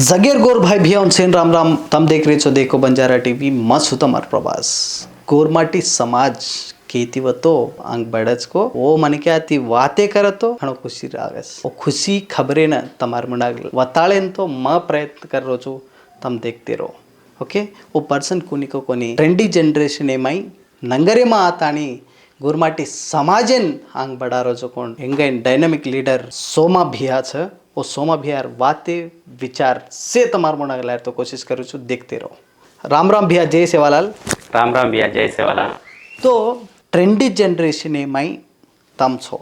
जगेर गोर भाई भिया જગેર ગોરભાઈ ભિયાઉન સેન રામ રામ તમ દેખ રહે છો દેખો બંજારા ટીવી મસ્ત હું તમારો પ્રવાસ ગોરમાટી સમાજ કહેતી હતો આંગ બળજ કો ઓ મને ક્યાંથી વાતે કરે તો ઘણો ખુશી આવે ઓ ખુશી ખબરે ને તમારા મને વતાળે ને તો માં પ્રયત્ન કરો છું તમે દેખતે રહો ఓకే ఓ పర్సన్ కొనికో కొని రెండీ జనరేషన్ ఏమై నంగరేమా ఆతాని గుర్మాటి సమాజన్ ఆంగ్ బడారో చూకోండి ఎంగైన్ డైనమిక్ లీడర్ సోమా భియా చ वो सोमा सोमाभिहार वाते विचार से तमार मुणा लायर तो कोशिश करू छु देखते रहो। राम राम भैया जय सेवालाल। राम राम भैया जय सेवालाल। तो ट्रेंडी जनरेशन मई तम छो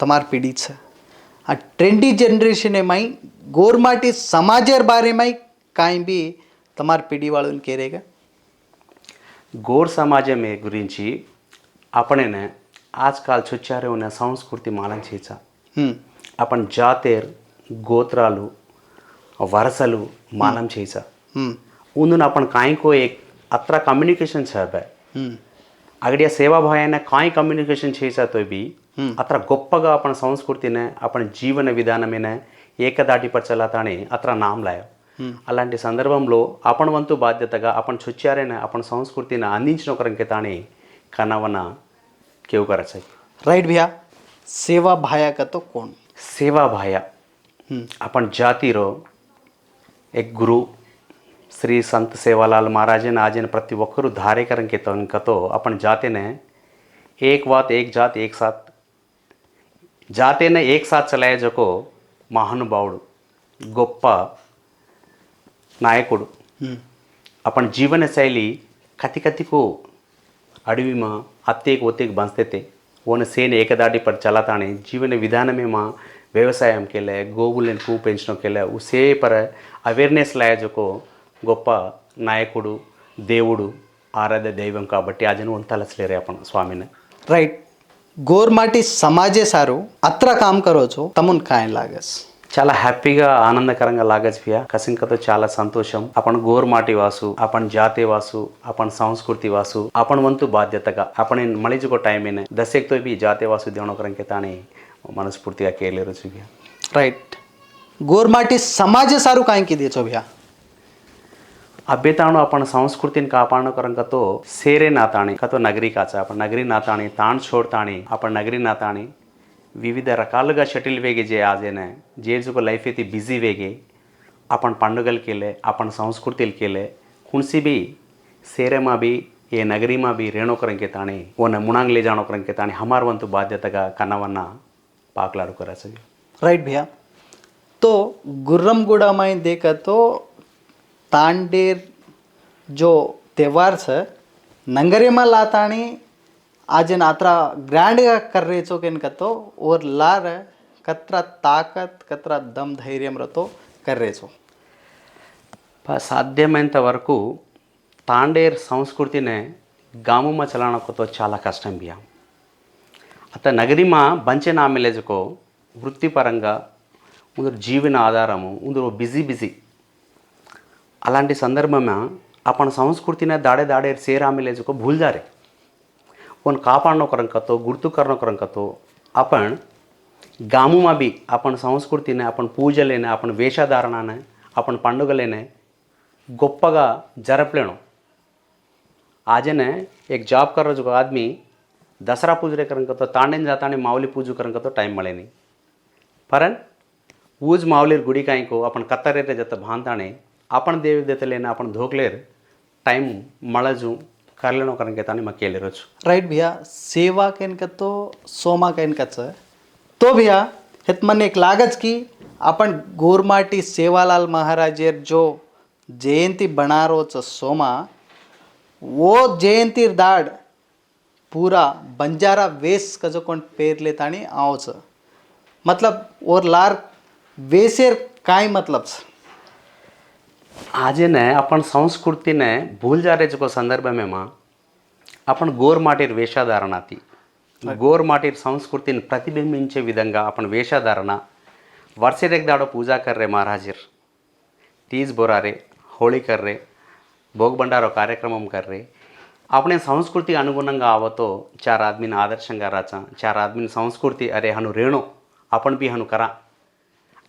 तमार पीढ़ी छ। आ ट्रेंडी जनरेशन मई गोरमाटी समाज बारे में कहीं भी तमार पीढ़ी वालों के रहेगा। गोर समाज में गुरी अपने ने आजकल छुच्छा रहे संस्कृति मालन छीचा। हम्म। अपन जातेर గోత్రాలు వరసలు మానం చేసా ఉందున నా పని కాయకో అత్ర కమ్యూనికేషన్ చేపా. అక్కడ సేవా భాయన కాయ కమ్యూనికేషన్ చేశాతో బి అత్ర గొప్పగా అప్పన సంస్కృతినే అప్పన జీవన విధానమేనే ఏకదాటిపరచలాతని అత్ర నామ్లాయం అలాంటి సందర్భంలో అపణ వంతు బాధ్యతగా అపణ చుచ్చారైన అపణ సంస్కృతిని అందించిన ఒకరికి తానే కనవన కేవుకరచాయి రైట్ భయా సేవా భాయాకతో కోన్ సేవా భాయా. तो कोण సేవాభాయ हम्म, आपण జాతిలో एक గురు శ్రీ సంత్ సేవాలాల్ మహారాజన్ ఆజన్ ప్రతి ఒక్కరూ ధారేకరంకి తనకతో आपण जातेने एक बात एक जात एक साथ జాతేనే ఏక్ సాత్ చలాయ జకో మహానుభావుడు గొప్ప నాయకుడు हम्म, आपण जीवनशैली कति कतिको अडवीमा हत्येक ओतेक बांधते ఓన సేన ఏకదాటి పడి చల్లతానే జీవన విధానమే వ్యవసాయం के గోవులని గోవులను కూ పెంచడంకి ఉసే పర అవేర్నెస్ లాయజకు గొప్ప నాయకుడు దేవుడు ఆరాధ్య దైవం కాబట్టి అజను ఒంతల స్లేరేపణ స్వామిని. రైట్ గోర్మాటి సమాజే సారు అత్ర కామ్ కరోచు తమున్ కాయన్ లాగస్. చాలా హ్యాపీగా ఆనందకరంగా లాగజ్ పియా కసింకతో చాలా సంతోషం. అపన్ గోర్మాటి వాసు అపన్ జాతి వాసు అపన్ సంస్కృతి వాసు అపన్ వంతు బాధ్యతగా. అపన్ మణిజుకో టైమ్ దశక్తో జాతి వాసు దేవనొకరంకి తానే मनस्फूर्ति आके ले रहे भैया રાઈટ ગોર માટે સમાજે સારું કાંઈ કીધે છો ભ્યા અભ્યતાણો આપણ સંસ્કૃતિને કાપાણો કરં કતો સેરે નાતાણી કતો నగరీ కాచ नगरी नाताणी నాతాణి తాణ్ છોડతాణి આપણ నగరీ నాతాణి వివిధ రకాలుగా షటిల్ వేగి జే ఆజేనే జేజుకు లైఫ్ అయితే బిజీ వేగి आपण పండుగలకెళ్ళే आपण సంస్కృతిలకెళ్ళే కుణసి బి సేరేమా బి ఏ నగరీమా బి రేణోకరంకే తాణి ఓ ముణాంగ్లే జాణోకరంకే తాణి హమార్వంతు బాధ్యతగా కన్నవన్న पाकलाड़ू करा सके राइट भैया. तो गुर्रमगुड़ा में देखा तो तांडेर जो त्यौहार से नंगरे में लातानी आज नात्रा ग्रैंड कर रहे चो किन कतो और लार कतरा ताकत कतरा दम धैर्य रतो कर रहे चो। సాధ్యమైనంత వరకు తాండేర్ సంస్కృతినే గామమ్మ చలానకుతో చాలా కష్టం బియ్యం అత నగరిమ బంచెనామెలేజకో వృత్తిపరంగా ముందు జీవన ఆధారము ముందు బిజీ బిజీ. అలాంటి సందర్భమే అపన సంస్కృతిని దాడే దాడే సేరామెలేజకో భూల్జారే. ఒక కాపాడిన ఒక రంకతో గుర్తుకరణ ఒక రంకతో అపన్ గామమాబి అపన సంస్కృతిని అపన పూజలేని అపన వేషధారణనే అపన పండుగలేనే గొప్పగా జరపలేను. ఆజనే ఎక్ జాబ్ కర్రజ్ ఆద్మీ ದಸರಾ ಪೂಜರೆ ಕರಂಕತ್ತೋ ತಾಂಡಿನ ಜಾತಾಣಿ ಮಾವಲಿ ಪೂಜು ಕರಂಕತ್ತೋ ಟೈಮ್ ಮಳೆನಿ ಪರನ್ ऊज मावलेर गुड़ी काई को अपन कतर रे जत भांताणे अपन देव देते लेना अपन धोकलेर टाइम मलजू करलेनो करन के ताने मकेले रोज राइट भैया सेवा केन का तो सोमा केन का छ तो भैया हित मन एक लागज की अपन गोरमाटी सेवालाल महाराजेर जो जयंती बनारो छ सोमा वो जयंती दाड़ पूरा बंजारा वेस कजो कोण पेरले ताणी आओ छ मतलब और लार वेसेर काय मतलब छ આજેને आपण સંસ્કૃતિને ભૂલ જારે જો સંદર્ભમાં आपण గోర్మాటిర్ వేషధారణాతి గోర్మాటిర్ సంస్కృతిని ప్రతిబింబించే విధంగా आपण వేషధారణ वर्षेक दाडो पूजा कर रे महाराजीर तीज बोरारे होळी कर रे భోగ్ బండారో కార్యక్రమం కర్రే अपने సంస్కృతికి అనుగుణంగా ఆవతో చార్ ఆద్మీని ఆదర్శంగా రాచా చార్ ఆద్మీని సంస్కృతి అరే హను రేణో आपण बी हनु करा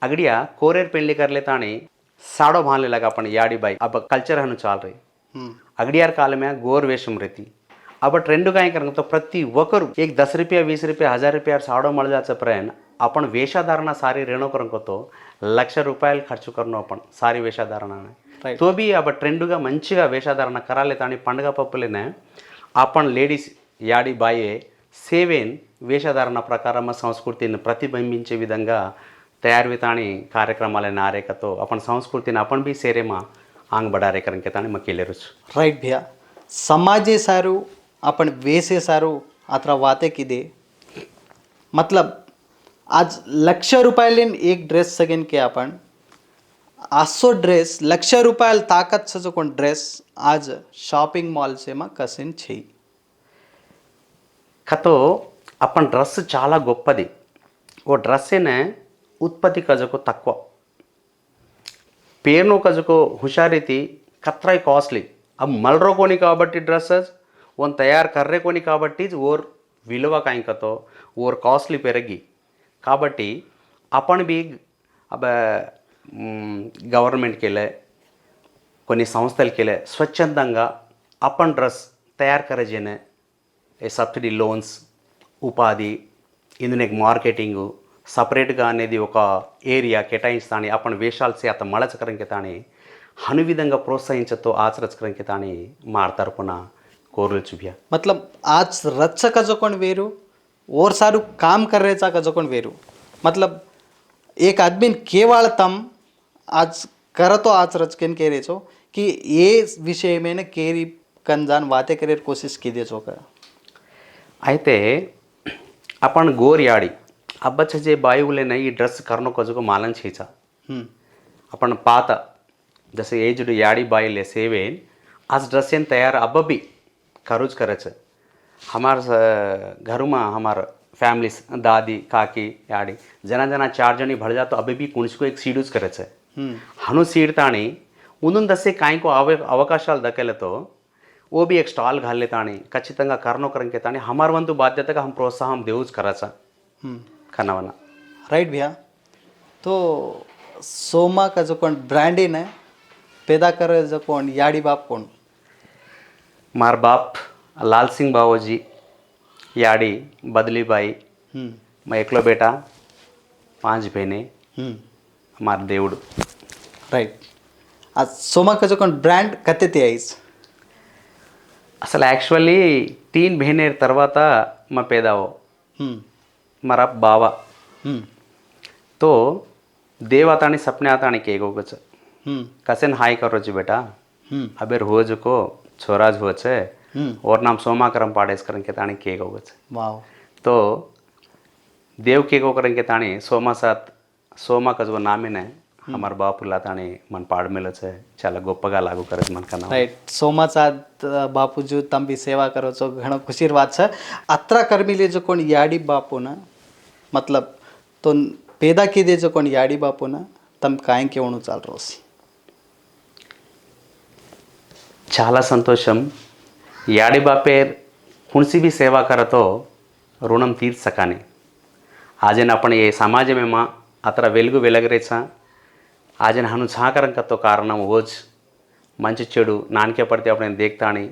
अगडिया कोरेर पेंडली करले ताणे साडो भानले लगा आपण याडी बाई अब कल्चर हनु चाल रही अगडियार काल में गोर वेशम रहती अब ट्रेंड काय करेंगे तो प्रति वकर एक दस रुपया वीस रुपया हजार रुपया साडो मळ जायचं प्रयन आपण वेषाधारणा सारी रेणो करून तो लक्ष रुपयाला खर्च करणं आपण सारी वेषाधारणाने తోబి అవ ట్రెండ్గా మంచిగా వేషధారణ కరాలే తాని పండుగ పప్పులేనే ఆపన్ లేడీస్ యాడి బాయే సేవేన్ వేషధారణ ప్రకారం సంస్కృతిని ప్రతిబింబించే విధంగా తయారు తాని కార్యక్రమాలైన ఆరేకతో అపన్ సంస్కృతిని అప్పన్ బి సేరేమా ఆంగ్ బడారేకరంకే తాని మకీలేరుచు. రైట్ భయ సమాజ్ చేశారు अपन वेश सारू अथवा वाते किदे मतलब आज लक्ष रुपयालेन एक ड्रेस सगेन के आपण આસો ડ્રેસ લક્ષ રૂપાયલ તાકાત છે કોણ ડ્રેસ આજ షాపింగ్ మాల్స్ ఏమో కసిన్ చెయ్యి కతో అప్పన్ డ్రెస్ చాలా గొప్పది ఓ డ్రెస్సేనే ఉత్పత్తి కజకు తక్కువ పేరును కజకు హుషారీతి కత్రాయ్ కాస్ట్లీ ఆ మల్రో కొని కాబట్టి డ్రెస్సెస్ వన్ తయారు కర్రే కొని కాబట్టి ఓర్ విలువ కాయంకతో ఓర్ కాస్ట్లీ పెరిగి కాబట్టి అప్పన్ బి గవర్నమెంట్కి వెళ్ళే కొన్ని సంస్థలకి వెళ్ళే స్వచ్ఛందంగా అప్ అండ్ డ్రస్ తయారు కరజేనే సబ్సిడీ లోన్స్ ఉపాధి ఇందునకు మార్కెటింగు సపరేట్గా అనేది ఒక ఏరియా కేటాయించాని అప్పటి వేషాల్సి అత మళచకరంకి తాని హను విధంగా ప్రోత్సహించతో ఆచరచకరంకి తాని మాడతరపున కోరులు చూపియ. మతలం ఆచ రచ్చ కజకొని వేరు ఓర్సారు కామ్ కర్రేచా కజకొని వేరు. మతలబ్ ఏక అద్మిన్ కేవాళతం आदमी केवळ तम आज करतो आज रचकेन केरेचो की ये विषय में न केरी कंजान वाते करेर कोशिश की देचो का అయితే आपण गोर याडी अब्बाचे जे बाईवले नाही ड्रेस करणं कजको मालन छेचा हम्म, आपण पाहत जसं एज्ड याडी बाईले सेवेन आज ड्रेसेन तयार अब भी करूच करायचं हमार स- घरमा हमार फॅमिलीस दादी काकी याडी जना जना चार जणी भळ जातो अबे भी कुणसको एक सीडूच करायचं हम्म, हनु सीडताणी उंदून दसे कायको अव అవకాశాలు దక్కలతో ఓ బి एक స్టాల్ घालले ताणी ఖచ్చితంగా కర్నో కరంకే ताणी हमार వంతు బాధ్యతగా हम प्रोत्साहन देऊच करायचा हम्म. कनावना राइट भैया तो सोमा का जो कोण ब्रँडिन है पैदा करे जो कोण याडी बाप कोण मार बाप लालसिंग बावोजी याडी बदलीबाई हम्म, मैं एकलो बेटा पांच बहने हम्म. मार देवड़ ರೈಟ್ ಆ ಸೋಮಕಜಕೊಂಡ್ असल కత్తితే ఐస్ అసలు యాక్చువల్లీ టీన్ బిహేనేర్ తర్వాత మా పేదావో మరా బావా तो देव ने सपने आता आणि के गोच हाई करो जी बेटा अबे रोज को छोरा झोच और नाम सोमा करम पाडेस करन के ताने के कुछ तो देव के गो करन के ताने सोमा साथ सोमा कजो नामिन है हमार बापुला ताणी मन पाड मेलो છે చాలా గొప్పగా లాగు કરે છે મન કના રાઈટ સોમાચાદ બાપુજુ તમે બી સેવા કરો છો ઘણો ખુશીર વાત છે અત્રા કર્મી લેજો કોણ યાડી બાપુના મતલબ તો પેદા કીધે જો કોણ યાડી બાપુના તમે કાંઈ કેવણું ચાલ રોસી చాలా సంతోషం యాడి బాపేర్ कुणसी भी सेवा करतो ऋणम तीर्थ सकाने आजन आपण ये समाजमेमा అతర వెలుగు వెలగరేచా ఆజన హను సహకరంకతో కారణం ఓజ్ మంచి చెడు నానికే పడితే అప్పుడు నేను దేక్తాని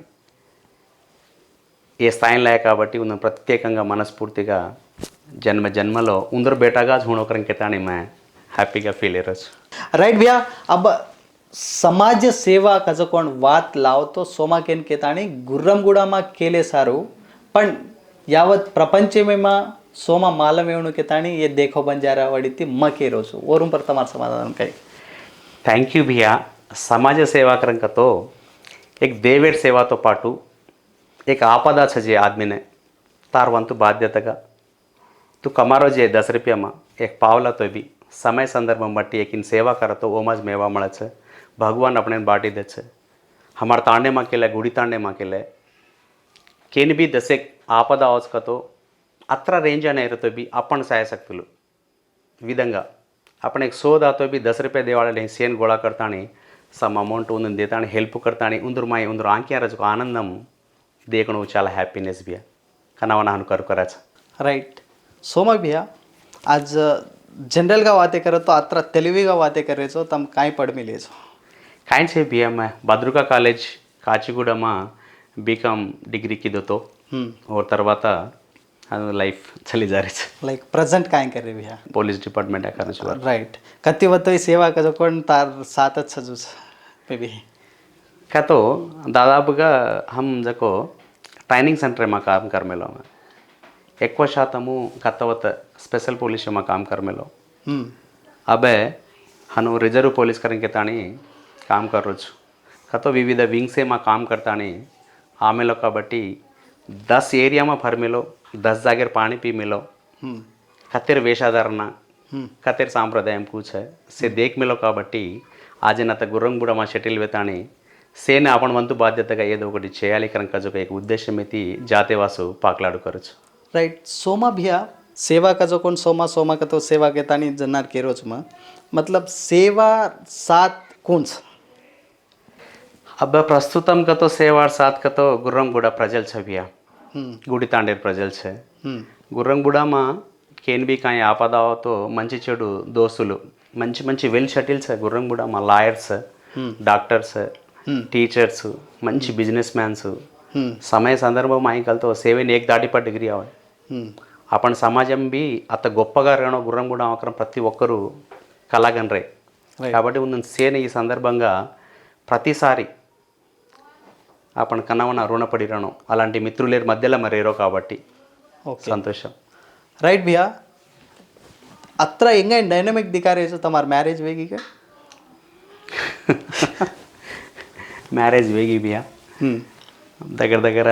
ఏ స్థాయిలో లేక కాబట్టి ఉన్న ప్రత్యేకంగా మనస్ఫూర్తిగా జన్మ జన్మలో ఉందరు బేటాగా చూడొకరికి తాని మే హ్యాపీగా ఫీల్ అయ్యొచ్చు રાઈટ ભૈયા અબ સમાજ સેવા કજો કોણ વાત લાવતો સોમા કેન કેતાણી ગુર્રમગુડામાં કેલે સારું પણ યાવત પ્રપંચમેમાં સોમા માલમ એવું કેતાણી એ દેખો બંજારા વડીથી મકેરો છું ઓરું પર તમારું સમાધાન કઈ థ్యాంక్ యూ భియా సమాజ సేవాకరంకతో एक దేవేడ్ సేవాతో పాటు एक ఆపదా సజే ఆద్మినే తార్ వంతు బాధ్యతగా తు కమారో జే దశ રૂપિયામાં એક પાવલા તો બી સમય સંદર્ભમાં મટી એક ઇન સેવા કરે તો ઓમાં જ મેવા મળે છે ભગવાન આપણે બાટી દે છે હમાર તાંડેમાં કેલે ગુડી તાંડેમાં ఆపద అవసకతో అత్ర రేంజ్ అనే ఇరతో బి అప్పన్ సాయశక్తులు. విధంగా आपण एक सो जातो बि दस रुपये देवाळे ॾे सेन गोळा करताणी సమ్ అమౌంట్ ఉందని దేతాని హెల్ప్ కడతాని ఉందరు మా ఉందరు ఆంక్యారజకు ఆనందం దేకను చాలా హ్యాపీనెస్ బియా కనావనా అనుకారు करायचं राईट सोमा भैया आज जनरल का बातें करो तो अत्र తెలివిగా का बातें करे छो तम काई पढ़ मिले छो काई से बिया मैं భద్రుకా కాలేజ్ కాచిగూడమా బీకామ్ డిగ్రీకి దొతో ఓ తర్వాత लाइफ चली जा रही है लाइक प्रेजेंट काय कर रहे भैया पुलिस डिपार्टमेंट है करने चुका राइट कत्ती वत्ते सेवा का जो कौन तार सात अच्छा जूस पे भी क्या तो दादाब का हम जो ट्रेनिंग सेंटर में काम कर मिलो में एक वर्ष आता मु कत्ता स्पेशल पुलिस में काम कर मिलो अबे हनु रिज़र्व पुलिस करेंगे तानी काम कर रुच कतो विविध विंग से माँ काम करता नहीं आमे का बटी दस एरिया में फर्मेलो દસ જાગેર પાણી પીમેલો હમ కత్తెర వేషాధారణ Hmm. కత్తెర సాంప్రదాయం కూచే సే దేక్ మేలో కాబట్టి ఆజే నత గుర్రం కూడా మా షటిల్ వెతాని సేన आपण వంతు బాధ్యతగా ఏదో ఒకటి చేయాలి కనుక ఒక એક ઉદ્દેશ્ય મેથી જાતેવાસો પાકલાડુ કરું છું રાઈટ સોમાં ભૈયા સેવા કજો કોણ સોમાં સોમાં કતો સેવા કેતાની જનાર કેરો છું માં મતલબ સેવા સાત કોણ છે అబ్బా ప్రస్తుతం కతో సేవాడ్ సాత్ కతో గుర్రం కూడా ప్రజలు છવ્યા હમ గుడి తాండేరు ప్రజల్సే. గుర్రంగూడమా కేన్బీ కానీ ఆపదావతో మంచి చెడు దోస్తులు. మంచి మంచి వెల్ షటిల్స్ మా లాయర్స్ డాక్టర్స్ టీచర్స్ మంచి బిజినెస్ మ్యాన్స్. సమయ సందర్భం ఆయకలతో సేవన్ ఏక్ దాటిపట్ డిగ్రీ అవ్వాలి అప్పటి సమాజం బి అత్త గొప్పగా రేణో గుర్రం కూడా అవకరం ప్రతి ఒక్కరూ కళాగనరే కాబట్టి ఉన్న సేన ఈ సందర్భంగా ప్రతిసారి ఆ పని కన్నామని రుణపడిరాను అలాంటి మిత్రులేరు మధ్యలో మరేరో కాబట్టి సంతోషం ರೈಟ್ ಬಿಯಾ ಅತ್ರ ಹೆಂಗೆ ಡೈನಮಿಕ್ ದಿಖಾ ರೇ ತಮಾರ ಮ್ಯಾರೇಜ್ ವೇಗಿ ಕೆ మ్యారేజ్ వేగి బియా దగ్గర దగ్గర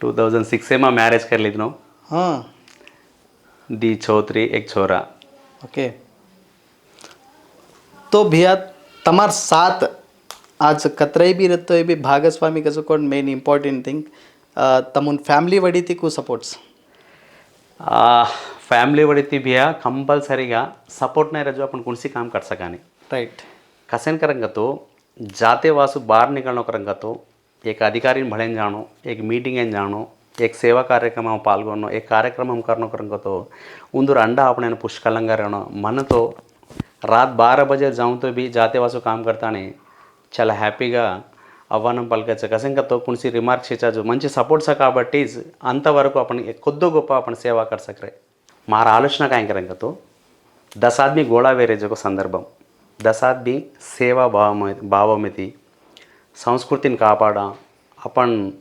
టూ థౌజండ్ సిక్సే మా మ్యారేజ్ కర్లేదు दी छोतरी एक छोरा ओके तो भैया तमार साथ आज कतराई भी रत्तोय बी भागस्वामी कसो कोण मेन इंपॉर्टेंट थिंग ತಮ್ಮನ ಫ್ಯಾಮ್ಲಿ ವಡಿತಿಕ್ಕೂ ಸಪೋರ್ಟ್ಸ್ ಫ್ಯಾಮಿಲಿ વડેથી ભ્યા కంపల్సరీగా సపోర్ట్నే રજવાપણ કુણસી કામ કર સકાની રાઈટ કસેન કરંગતો જાતે વાસુ બહાર નીકળનો કરંગતો એક અધિકારીને ભળેન જાણો એક મીટિંગ એન જાણો એક સેવા કાર્યક્રમમાં પાલ્ગોનો એક કાર્યક્રમం કરનો કરંગતો ઉંદર અંડા આપણે પુષ્કલંગા રહેણો મન તો રાત બાર બજે જાઉં તો બી જાતે વાસુ કામ કરતા નહીં చాలా హ్యాపీగా ఆహ్వానం పలకచ్చు కసింకతో కుణిసి రిమార్క్ చేసాచు మంచి సపోర్ట్స్ కాబట్టి అంతవరకు అప్పని కొద్దో గొప్ప అప్పని సేవా కర్ సక్రే మార ఆలోచన కాయంకరంగతో దశాద్మి గోళా వేరేజ్ ఒక సందర్భం. దశాద్మి సేవా భావమ భావమిది సంస్కృతిని కాపాడ? అప్పన్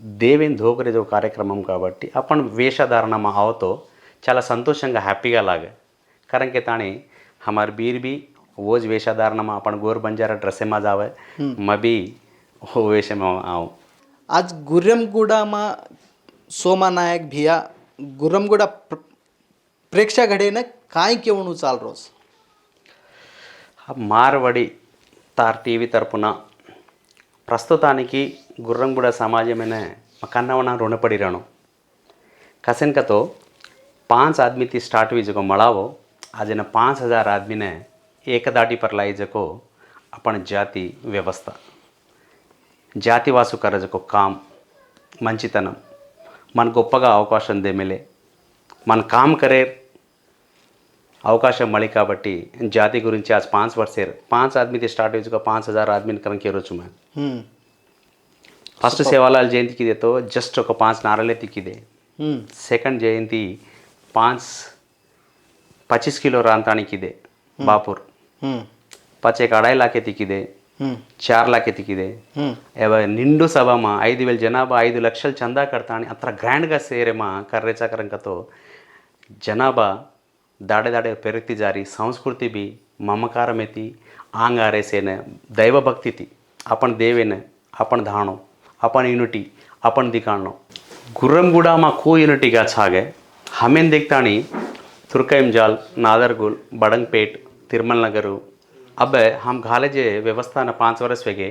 దేవేన్ ధోకరేజ్ ఒక కార్యక్రమం కాబట్టి అప్పన్ వేషధారణ మా చాలా సంతోషంగా హ్యాపీగా లాగా. కరంకే తానే హమార్ బీర్బీ वो જ વેશાધારણમાં आपण ગોર બંજારા ડ્રેસેમાં જ આવે મબી હો વેશમાં આવું આજ ગુરમગુડામાં સોમા નાયક ભિયા ગુરમગુડા પ્રેક્ષાઘડીને કાંઈ કેવણું ચાલ રોજ మార్వడి తార్ టీవీ తరపున ప్రస్తుతానికి గుర్రంగూడ సమాజమైన కన్నవన రుణపడిరాను કસનકતો પાંચ આદમીથી સ્ટાર્ટ વી જકો મળાવો આજેના પાંચ હજાર આદમીને ఏకదాటి ಪರಲಾಯಿಜಕೋ అపణ జాతి వ్యవస్థ. జాతివాసు కరజకు కామ్ మంచితనం. మన గొప్పగా అవకాశం దేమిలే. మన కామ్ కరేర్ అవకాశం మళ్ళీ కాబట్టి జాతి గురించి ఆ పాంచ్ వర్సేర్ పాంచ్ ఆద్మీతి స్టార్ట్ చేసుగా పాంచ్ హజార్ ఆద్మీని కనుక కేరొచ్చు మ్యామ్. ఫస్ట్ సేవాలాల్ జయంతికి ఇదేతో జస్ట్ ఒక పాంచ్ నారలే తిక్కిదే. సెకండ్ జయంతి పాంచ్ పచ్చిస్ కిలో రాంతానికి ఇదే బాపూర్. પાછે એક અઢાઈ લાખે તિક્કીદે చార్ లాకి ఎతికిదే నిండు సభమా ఐదు వేల జనాభా ఐదు లక్షలు చందా కడతా అని అంత గ్రాండ్గా సేరేమా కర్రే చకరంకతో జనాభా దాడే దాడే పెరుగుతి జారి సంస్కృతి బి మమకారం ఎత్తి ఆంగారేసేన దైవభక్తితి అపణ దేవేన అపణ దానం అపణ యూనిటీ అపణ దికాణం గుర్రం కూడా మా కో యూనిటీగా సాగే హమేన్ దిక్తాని తుర్కయం జాల్ నాదర్గుల్ బడంగ్పేట్ తిరుమల నగరు. अब हम కాలేజ్ వ్యవస్థ పాంచ వరస్ వెగే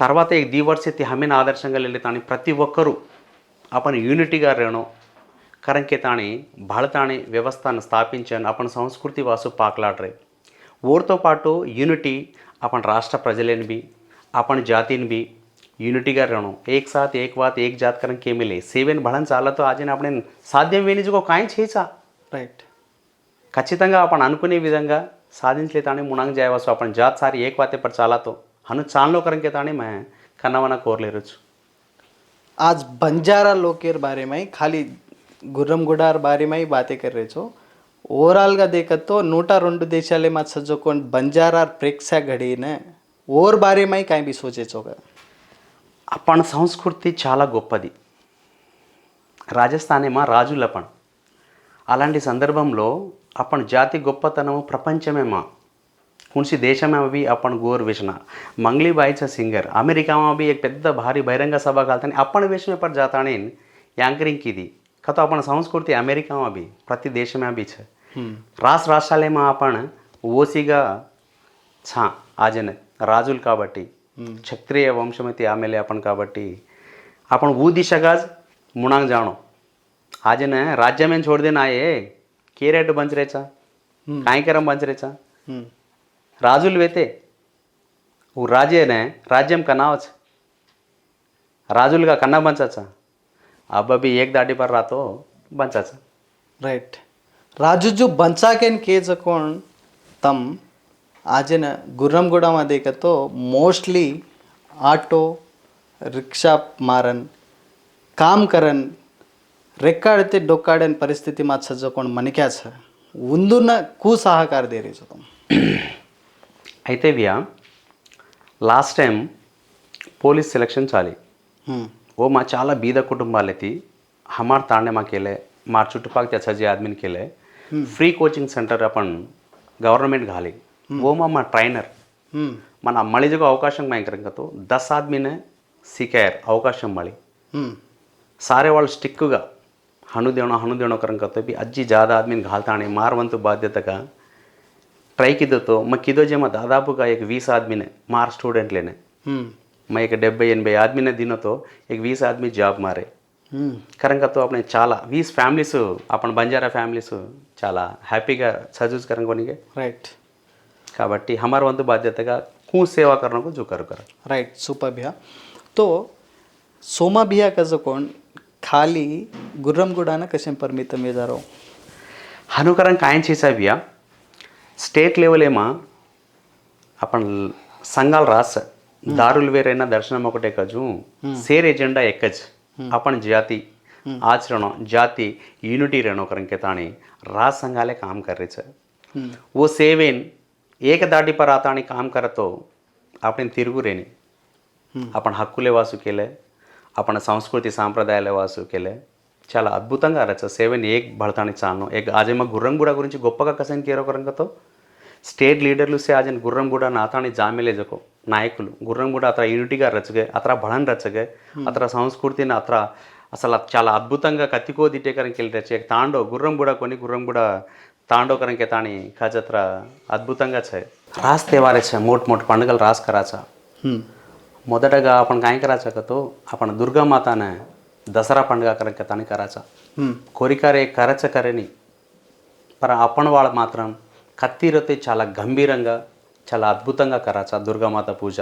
తర్వాత ఈ దీవర్సెత్తి హమీన్ ఆదర్శంగా వెళ్ళి తాని ప్రతి ఒక్కరూ అపన యూనిటీగా రేణు కరంకే తాని భారతాని వ్యవస్థను స్థాపించాను అపన సంస్కృతి వాసు పాకలాడరే. ఓర్తో పాటు యూనిటీ అపన రాష్ట్ర ప్రజలేనివి జాతిని బి యూనిటీగా రేణు. ఏక్ సాత్ ఏక్ వాత్ ఏక్ జాత్ కరం కేమిలే. సేవెన్ భళన్ చాలతో ఆజన అప్పుడు సాధ్యం వేణిజుకో కాయం చేసా. రైట్ ఖచ్చితంగా అపన అనుకునే విధంగా साधिंचले ताणे मुणांग जायवासो आपण जात सारी एक वाते पर चाला तो हनु चालनो करें के ताणे मैं कन्नावना कोरले रुच आज बंजारा लोकेर बारे में खाली గుర్రంగూడార్ బారిమై బాతే కర్రేచో ఓవరాల్గా దేకతో నూట రెండు దేశాలే మా సజ్జోకోండ్ బంజారార్ ప్రేక్షా घडीने ఓర్ బారేమై కాయ్ బి సోచేచోగా आपण సంస్కృతి చాలా గొప్పది రాజస్థానేమా రాజులపణ అలాంటి సందర్భంలో అప్పని జాతి గొప్పతనం ప్రపంచమేమా? उनसी देशा में भी अपन गौर वेचना मंगली बाई छ सिंगर अमेरिका में भी एक पेद भारी बहिरंग सभा कालता अपन वेश में पर जाता ने యాంకరింగ్ ఇది కథ అపణ సంస్కృతి అమెరికామా బి ప్రతి దేశమే బి છે రాస్ రాష్ట్రాలేమా అపణ ఓసిగా ఛా ఆజన రాజులు కాబట్టి క్షత్రియ వంశమైతే ఆమెలే అపణ కాబట్టి అపణ ఊ దిశగా ముణాంగ్ జాణో. ఆజన రాజ్యమేం చోడదేనాయే కీరేటు బంచరేచా? కాయకరం బంచరేచా? రాజులు వెతే ఓ రాజేనే రాజ్యం కన్నావచ్చు రాజులుగా కన్నా బంచచ్చా? అబ్బాబి ఏక్ దాటి పర్ రాతో బంచచ్చా? రైట్. రాజు జు బంచాకెన్ కేజకోన్ తమ్ ఆజన గుర్రంగూడ అదేకతో మోస్ట్లీ ఆటో రిక్షా మారన్ కామ్ కరన్ రెక్కాడితే డొకాడెన్ పరిస్థితి మా ಪರಿಸ್ಥಿತಿ ಮಾತು ಸಜ್ಜಕೊಂಡು ఉందున్న కు సహకార దేరే చూద్దాం అయితే వ్యా లాస్ట్ టైం పోలీస్ సెలక్షన్ చాలి ఓ మా చాలా బీద కుటుంబాలు కుటుంబాలైతే హమార్ తాండే మాకెళ్ళే మా చుట్టుపక్కల చచ్చి ఆద్మీన్కెళ్ళే ఫ్రీ కోచింగ్ సెంటర్ అప్పన్ గవర్నమెంట్ గాలి ఓ మా మా ట్రైనర్ మన మళిజకు అవకాశం భయంకరంగాతో దస్ ఆద్మీనే సీకాయర్ అవకాశం మళ్ళీ సారే వాళ్ళు స్టిక్గా ಹಣದೇವಣೋ ಹಣದೇವಣೋ ಕರಂಕತ್ತ ಬಿ ಅಜ್ಜಿ ಜಾದ ಆದ್ಮೇಲೆ ಘಾಲ್ತಾಣೆ ಮಾರುವಂತ ಬಾಧ್ಯತಕ. ट्राई किया तो मैं किदो जे मैं दादापू का एक वीस आदमी ने मार स्टूडेंट लेने मैं एक डेबई भाई आदमी ने दिनों तो एक वीस आदमी जॉब मारे कारण तो अपने चाला वीस फैमिलीस अपन बंजारा फैमिलीस चाला हैप्पी का सजूज करन कोनी राइट काबट्टी हमार वंतु बाध्यता का कू सेवा करने को जो कर कर राइट सुपर भैया तो सोमा भैया का जो कौन ఖాళీ గుర్రం కూడా కశం పరిమితం వేదారావు హనుకరం ఖాయం చేసావ్యా స్టేట్ లెవెల్ ఏమా అప్పన్ సంఘాలు రాస. దారులు వేరైనా దర్శనం ఒకటే కజు. సేర్ ఎజెండా ఎక్కజ్. అప్పన్ జాతి ఆచరణ జాతి యూనిటీ రేణోకరం కేతాని రా సంఘాలే కామ్ కర్రే సార్ ఓ సేవేన్ ఏకదాటి పరాతాని కామ్ కరతో आपण తిరుగురేని आपण హక్కులే वासू आपण సంస్కృతి సాంప్రదాయాల వాసుకెళ్ళే చాలా అద్భుతంగా రచ సెవెన్ ఏక్ భడతాని చాలను ఏక్ ఆజమ్మ మా గుర్రంగూడ గురించి గొప్పగా కసైన్ కీరకరంగతో స్టేట్ లీడర్లు సే ఆజన్ గుర్రంగూడ నాతాని జామిలే జకో. నాయకులు గుర్రంగూడ అతర యూనిటీగా రచగే అతర భళన్ రచగే అతర సంస్కృతిని అతర అసలు చాలా అద్భుతంగా కత్తికో దిట్టేకరంకి వెళ్ళి రచే తాండో గుర్రంగూడ కొని గుర్రంగూడ తాండోకరంకే తాని కాజత్ర అద్భుతంగా చే రాస్తే వారేచ మోట్ మోట్ పండుగలు రాసుకరాచా మొదటగా అప్పుడు కాంకరాచకతో అప్పుడు దుర్గామాతన దసరా పండుగ కనుక తన కరాచ కోరికరే కరచకరని. పర అప్పన వాళ్ళ మాత్రం కత్తిరతే చాలా గంభీరంగా చాలా అద్భుతంగా కరాచ దుర్గామాత పూజ.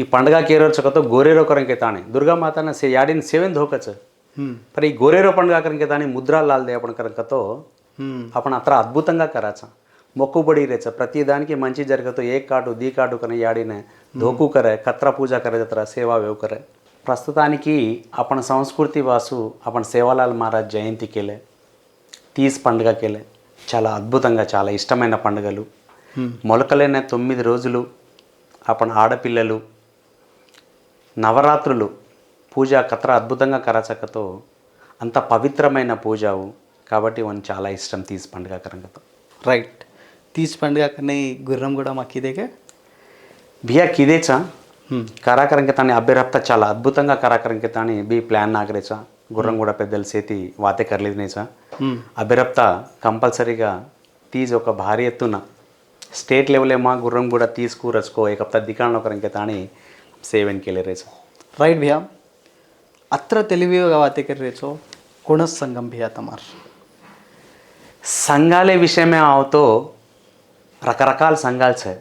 ఈ పండుగ కేరోచకతో గోరేరో కరంకే తానే దుర్గామాతన సే యాడిని సేవెన్ ధోకచ. మరి ఈ గోరేరో పండుగ కరంకే తానే ముద్రా లాల్దే అప్పన కరంకతో అప్పుడు అత్ర అద్భుతంగా కరాచ. మొక్కుబడి రేచ ప్రతి దానికి మంచి జరగతో ఏ కాటు దీ కాటు కన యాడిన ధోకు కరే కత్ర పూజ కరే జత్ర సేవా వేవ్ కరే ప్రస్తుతానికి आपण సంస్కృతి వాసు आपण సేవాలాల్ మహారాజ్ జయంతి కేలే తీస్ పండుగ కేలే చాలా అద్భుతంగా చాలా ఇష్టమైన పండుగలు మొలకలైన తొమ్మిది రోజులు आपण ఆడపిల్లలు నవరాత్రులు పూజ కత్ర అద్భుతంగా కరచకతో అంత పవిత్రమైన పూజవు కాబట్టి వన్ చాలా ఇష్టం తీసి పండుగ కరంగతో తీసి పండుగ అక్కడనే గుర్రం కూడా మాకు ఇదేగా బియా కిదేచా కరాకరంకితాన్ని అభ్యరప్త చాలా అద్భుతంగా కరాకరంకితాన్ని బి ప్లాన్ నాగరేచా గుర్రం కూడా పెద్దలు చేతి వాతే కర్లేదునేసా అభ్యరప్త కంపల్సరీగా తీజ్ ఒక భారీ ఎత్తున స్టేట్ లెవెల్ లెవెలేమా గుర్రం కూడా తీసుకురచుకో ఏకప్తా దికాణ ఒక రంకితాన్ని సేవన్ కేలేరేచా రైట్ బియా అత్ర తెలివిగా వాతే కర్రేచో గుణ సంఘం బియా తమార్. సంఘాలే విషయమే అవతో రకరకాల సంఘాలు సార్.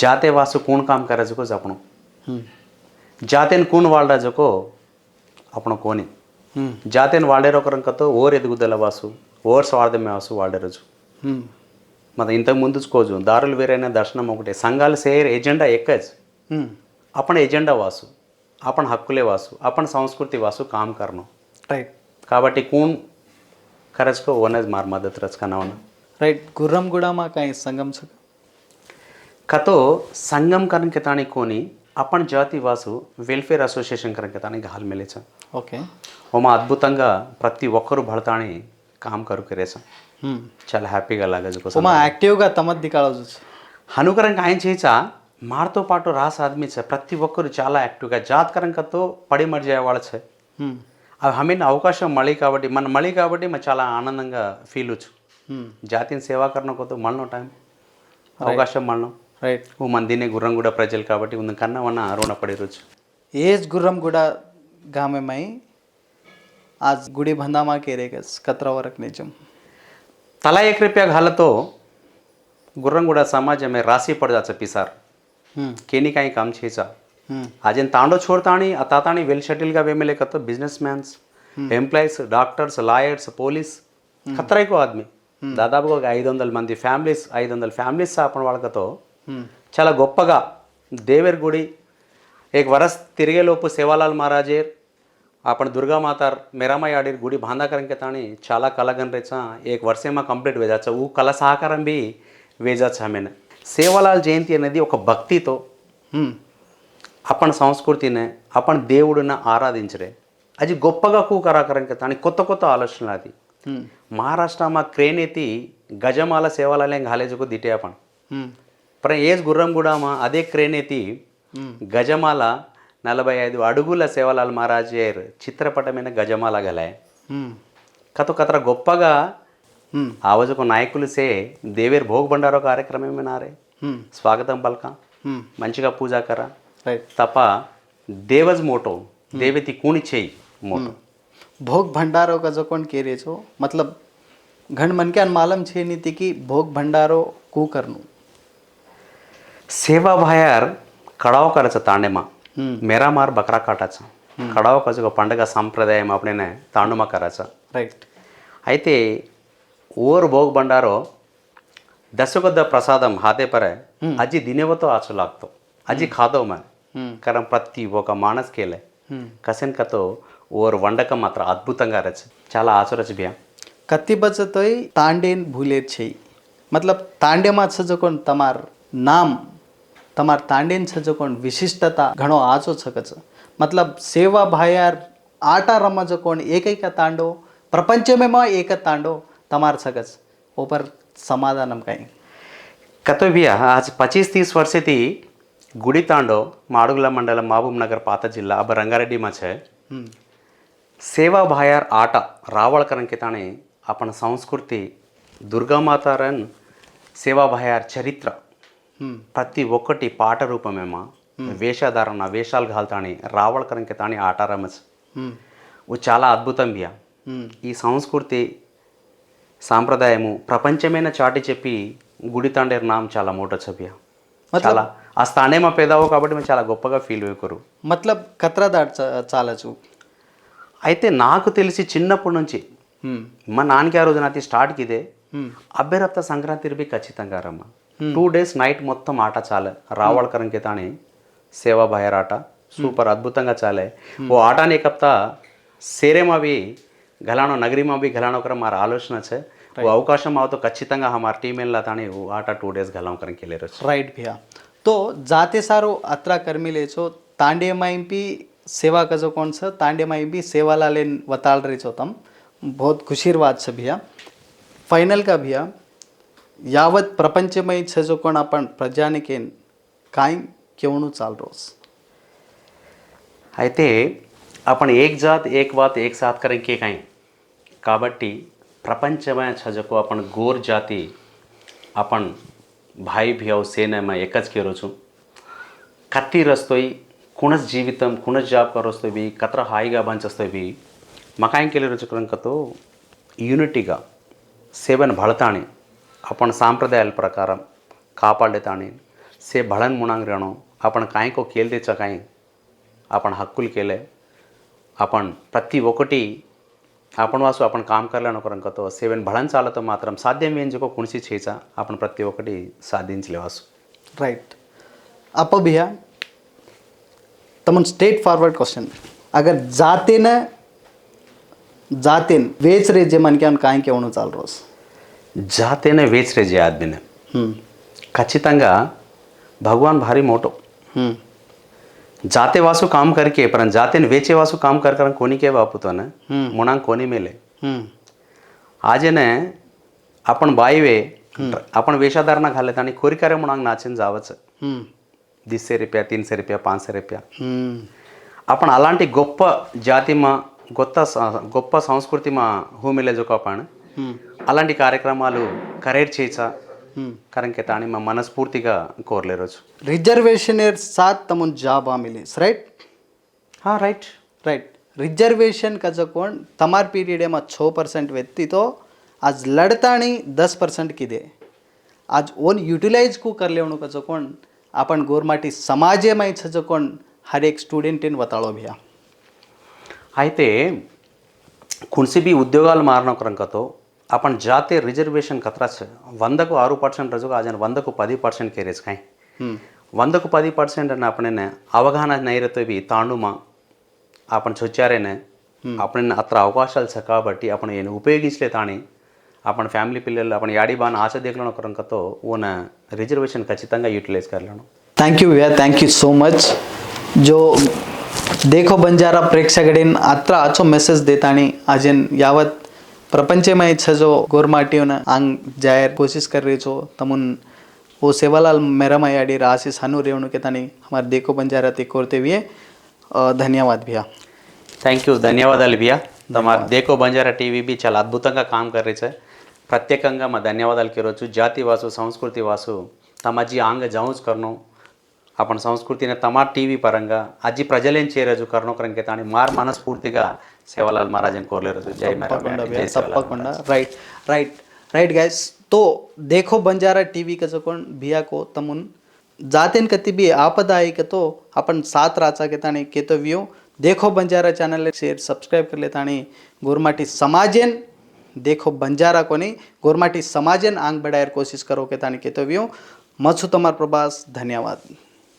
జాతే వాసు కూన్ కామ్ కరజుకో జపణం జాతేన్ కూన్ వాళ్ళరాజుకో అప్పణ కోని. జాతేన్ వాళ్ళేరొక రంకతో ఓర్ ఎదుగుదల వాసు ఓర్ స్వార్థమే వాసు వాళ్ళరోజు మన ఇంతకు ముందు చూసుకోవచ్చు దారులు వేరైన దర్శనం ఒకటి. సంఘాలు సేర్ ఎజెండా ఎక్కజ్. అప్పణ ఎజెండా వాసు అప్పణ హక్కులే వాసు అప్పణ సంస్కృతి వాసు కామ్ కరణం. రైట్. కాబట్టి కూన్ కరజ్కో ఓనజ్ మార్ మద్దతు రచ్ కన్నా రైట్ గుర్రం కూడా మాకు సంఘం కథో సంఘం కరంకితాని కోని అప్పన్ జాతి వాసు వెల్ఫేర్ అసోసియేషన్ కరంకితానికి గాల్ మెలేచా. ఓకే. మా అద్భుతంగా ప్రతి ఒక్కరు భడతాని కామ్ కరుకు రేసా చాలా హ్యాపీగా లాగా మా యాక్టివ్గా తమద్ది కావచ్చు అనుకరంగా ఆయన చేసా మాతో పాటు రాసి ఆదమించా ప్రతి ఒక్కరు చాలా యాక్టివ్గా. జాతకరంకతో పడి మడి చేయవాడచే అవి హమీన్ అవకాశం మళ్ళీ కాబట్టి మన మళ్ళీ కాబట్టి మనం చాలా ఆనందంగా ఫీల్ వచ్చు. జాతిని సేవాకరణ కొత్త మళ్ళీ టైం అవకాశం మళ్ళీ రైట్ ఓ మన దీనే గుర్రం కూడా ప్రజలు కాబట్టి ఉంది. కన్నా మన రుణపడే రోజు ఏజ్ గుర్రం కూడా గామెమై ఆ గుడి బందామా కేరేగస్ కత్ర వరకు నిజం. తలా ఏక్ రూపాయ ఘాలతో గుర్రం కూడా సమాజమే రాసి పడదాచ పీసార్. Hmm. కేని కాయి కామ్ చేసా. Hmm. అజన్ తాండో చూడతాని ఆ తాతాని వెల్ షటిల్గా వేమలే కత్త. Business mans employees doctors lawyers police ఖతరైకో ఆద్మీ. దాదాపుగా ఒక ఐదు వందల మంది ఫ్యామిలీస్ ఐదు వందల ఫ్యామిలీస్ आपण వాళ్ళకతో हम्म చాలా గొప్పగా దేవేర్ గుడి एक वरस తిరిగేలోపు సేవాలాల్ మహారాజేర్ आपण दुर्गा मातार मेरामाई आडीर गुडी बांधा करण के ताणी చాలా కలగన్ రేచా एक वर्षेमा కంప్లీట్ వేజాచా ఊ కళ సహకారం బి వేజాచా ఆమెను సేవాలాల్ జయంతి అనేది ఒక భక్తితో हम्म आपण సంస్కృతిని आपण దేవుడిని ఆరాధించరే అది గొప్పగా కూకరాకరం కదా అని కొత్త కొత్త ఆలోచనలు అది Hmm. మహారాష్ట్ర మా క్రేన్ ગજમાલા గజమాల હાલે જોકો દીટે પણ ఏజ్ గుర్రం కూడా మా అదే క్రేన్ ఎత్తి hmm. గజమాల నలభై ఐదు అడుగుల సేవలాల్ మహారాజ్ చిత్రపటమైన గజమాల గలే. Hmm. కథ కథర గొప్పగా ఆవజకు నాయకులు సే దేవేర్ భోగ బండారో కార్యక్రమేమినారే స్వాగతం పలక. మంచిగా పూజాకర. తప్ప దేవజ్ మోటో దేవతి కూణి చేయి మోటో. ભોગ ભંડારો કજો કોણ કે રહ્યો છો મતલબ ઘણ મન કે માલમ છે નીતિ કે ભોગ ભંડારો કુ કરનું સેવા ભાયાર કડાવ કરે છે તાંડેમાં મેરા માર બકરા કાટા છે కడవ కసుక పండగ సాంప్రదాయం అప్పుడే తాండుమ కరచ రైట్ అయితే ఓరు భోగ్ బండారో దశకొద్ద ప్రసాదం హాతే పరే అజి దినేవతో ఆచులాగ్తో అజి ఖాదో మన కరం ప్రతి ఒక మానస్కేలే కసెన్ కతో ఓర్ వండకం మాత్రం అద్భుతంగా రచ చాలా ఆచరచబియా కత్తిబజతోయ్ తాండేన్ భూలే చేయి. మతలబ్ తాండేమా છજકોણ તમાર નામ તમાર તાંડેન છજકોણ વિશિષ્ટતા ઘણો આચો છક છે મતલબ સેવા ભાયાર આટા રમજકોણ ఏకైక తాండో ప్రపంచమేమో ఏక తాండో તમાર છક છે ઉપર સમાધાનમ કાંઈ కతో బియా ఆజ్ పచీస్ తీస్ వర్షేతి గుడి తాండో మాడుగుల మండలం మహబూబ్ నగర్ పాత జిల్లా అబ్బ రంగారెడ్డి మచే ಸೇವಾಭಾಯಾರ್ ಆಟ ರಾವಳ ಕರಂಕಿತಾಣೆ అపన సంస్కృతి దుర్గామాతారన్ సేవాభయార్ చరిత్ర. ప్రతి ఒక్కటి పాట రూపమేమా? వేషధారణ వేషాలు కాల్తాని రావళ కరంకితాని ఆటారమస్ చాలా అద్భుతం బియా. ఈ సంస్కృతి సాంప్రదాయము ప్రపంచమైన చాటి చెప్పి గుడి తాండేర్ నామ్ చాలా మోట చబియా చాలా ఆ స్థానే మా పేదావు కాబట్టి మేము చాలా గొప్పగా ఫీల్ అయ్యకరు మతలబ్ కత్రా దాట్ చాలా చూ అయితే నాకు తెలిసి చిన్నప్పటి నుంచి हम्म మా నాన్నకి ఆ రోజు నాటి స్టార్ట్కి ఇదే हम्म అభ్యరప్త సంక్రాంతి రిబి ఖచ్చితంగా రమ్మ టూ డేస్ నైట్ మొత్తం ఆట చాలే రావళకరం తానే సేవా బయర్ ఆట సూపర్ అద్భుతంగా చాలే ఓ ఆటాని కప్తా సేరేమా भी घलानो नगरी में भी घलानो कर हमारा आलोचना है वो अवकाश में आओ तो ఖచ్చితంగా हमार टीम में लाताने वो आटा टू डेज घलाव करके केले रच राईट भैया तो जाते सारो अत्रा कर्मी लेचो तांडे माई भी सेवा कजो कोण छ तांडे माई भी सेवाला लेन वताल रही छो तम बहुत खुशीर बात छ भैया फाइनल का भैया यावत प्रपंचमय छ जो कोण आपण प्रजाने केन कायम केवणू चाल रोज అయితే आपण एक जात एक बात एक साथ करें के काही కాబట్టి प्रपंचमय छजको आपण गोर जाती आपण भाई भियाव सेनेमा एकच केलो छु कत्ती रस्तोय కుణస్ జీవితం కుణస్ జాబ్ కరోస్తవి కత్ర హాయిగా బంచస్తవి మకాయింకెళ్ళిరుచుకరంకతో యూనిటీగా సేవన్ భళతాణి आपण सांप्रदायाल प्रकार कापाडले ताणे से भळण मुणांग रेणो आपण काय को केल देचा काय आपण हक्कुल केले आपण ప్రతి ఒక్కటి आपण వాసు आपण काम करल्याను కొరంకతో సేవన్ భళన్ చాలతో మాత్రం సాధ్యం ఏం చెప్పో కుణిసి చేసా आपण ప్రతి ఒక్కటి సాధించలే వాసు. రైట్ అప్ప బియా तमन स्ट्रेट फॉरवर्ड क्वेश्चन अगर जाते न जाते न वेच रे जे मन के काय के होणं चाल रोज జాతేనే వేచరే జే ఆద్మీనే हम्म ఖచ్చితంగా भगवान भारी मोठो हम्म जाते वासू काम करके पण जातेने वेचे वासू काम कर कर कोणी के वापरतो ना हम्म. मुणांग कोणी मेले हम्म आजेने आपण बाईवे आपण वेषाधारणा घालत आणि खोरीकार्य म्हणून नाचेन जावंच हम्म दीडशे रुपया तीनशे रुपया पाचशे रुपया हम्म आपण అలాంటి గొప్ప జాతి మా గొప్ప స- గొప్ప సంస్కృతి మా భూమిలో జోకు आपण हम्म అలాంటి కార్యక్రమాలు కరేర్ చేయచా हम्म कारण की ताणी మా మనస్ఫూర్తిగా కోరలే రోజు रिजर्वेशन एर साथ तमन जॉब आ मिले राइट రైట్ राइट रिजर्वेशन का जो कोण तमार पीरियड में छः परसेंट व्यक्ति तो आज लड़ताणी दस परसेंट किदे आज ओन युटिलाइज આપણ ગોરમાટી સમાજેમાં છચકોણ હરેક స్టూడెంట్ని వతాళో భయ్యా అయితే కున్సిబి ఉద్యోగాలు మారిన క్రంకతో आपण जाते రిజర్వేషన్ కత్రాస్ వందకు ఆరు పర్సెంట్ రజుకు ఆజన వందకు పది పర్సెంట్ కేరేజ్ కాయ్ వందకు పది పర్సెంట్ అన్న आपण అవగాహన నైరతవి తాండుమా आपण చొచ్చారేనే आपण అత్ర అవకాశాలు సకాబట్టి आपण ఏను ఉపయోగించలే తాని आपण ఫ్యామిలీ పిల్లలు आपण యాడి బాన్ ఆశ దేఖలను ఒకరంకతో ఓన రిజర్వేషన్ ఖచ్చితంగా యూటిలైజ్ కరలేను थँक यू भैया थँक यू सो मच जो देखो बंजारा प्रेक्षकडीन अत्र आचो मेसेज देताणी आजेन यावत प्रपंचमय छ जो गोरमाटीवन आंग जायर कोशिश कर रही छो तमुन वो सेवालाल मेरा मयाडी आशीष हनु रेवणु के तानी हमारे देखो बंजारा ते कोरते हुए अ, धन्यवाद भैया థ్యాంక్ యూ ధన్యవాదాలు బియా మా దేకో బంజారా టీవీ బి చాలా అద్భుతంగా కామ్ కర్రేచే ప్రత్యేకంగా మా ధన్యవాదాలకు ఈరోజు జాతి వాసు సంస్కృతి వాసు తమ అజీ ఆంగ జౌజ్ కర్ణం అప్పటి సంస్కృతిని తమ టీవీ పరంగా అజ్జి ప్రజలేం చేరజు కర్ణోకరంకే తాని మార్ మనస్ఫూర్తిగా సేవలాల్ మహారాజన్ కోరలేరు జై తప్పకుండా రైట్ రైట్ రైట్ గైస్ तो देखो बंजारा टीवी का जो कोण भिया को तमुन जातेन कति भी आपद आई के तो अपन साथ राचा के ताने के व्यू देखो बंजारा चैनल शेयर सब्सक्राइब कर लेता गुरमाटी समाजेन દેખો બંજારા કોની ગોರ್ಮಾಟಿ ಸಮಾಜನ ಆಂಗ್ ಬಡಾಯರ್ ಕೋಶಿಸ್ ಕರೋ ಅಂತ ಕೇತವ್ಯೂ ಮತ್ಸು ತಮರ್ ಪ್ರಭಾಸ್ ಧನ್ಯವಾದ